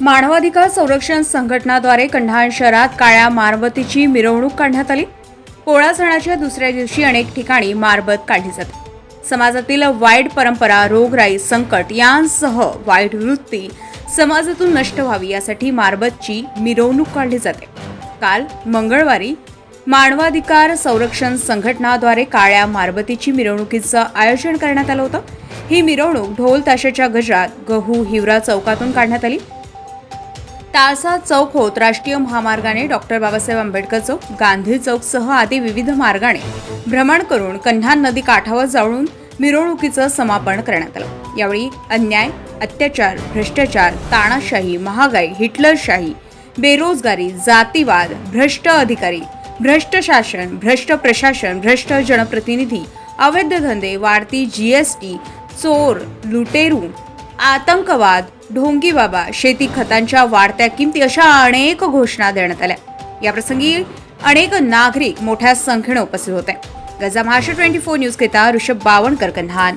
मानवाधिकार संरक्षण संघटनाद्वारे कन्हान शहरात काळ्या मारबतीची मिरवणूक काढण्यात आली. पोळा सणाच्या दुसऱ्या दिवशी अनेक ठिकाणी मारबत काढली जाते. समाजातील वाईट परंपरा रोगराई संकट यांसह वाईट वृत्ती समाजातून नष्ट व्हावी यासाठी मारबतची मिरवणूक काढली जाते. काल मंगळवारी मानवाधिकार संरक्षण संघटनाद्वारे काळ्या मारबतीची मिरवणुकीचं आयोजन करण्यात आलं होतं. ही मिरवणूक ढोल ताशाच्या गजरात गहू हिवरा चौकातून काढण्यात आली. ताळसा चौक होत राष्ट्रीय महामार्गाने डॉक्टर बाबासाहेब आंबेडकर चौक गांधी चौकसह आदी विविध मार्गाने भ्रमण करून कन्हान नदी काठावर जाळून मिरवणुकीचं समापन करण्यात आलं. यावेळी अन्याय अत्याचार भ्रष्टाचार ताणाशाही महागाई हिटलरशाही बेरोजगारी जातीवाद भ्रष्ट अधिकारी भ्रष्ट शासन भ्रष्ट प्रशासन भ्रष्ट जनप्रतिनिधी अवैध धंदे वाढती जीएसटी चोर लुटेरू आतंकवाद ढोंगी बाबा शेती खतांच्या वाढत्या किमती अशा अनेक घोषणा देण्यात आल्या. याप्रसंगी अनेक नागरिक मोठ्या संख्येने उपस्थित होते. गजा महाराष्ट्र ट्वेंटी फोर न्यूज घेता ऋषभ बावणकर कन्हान.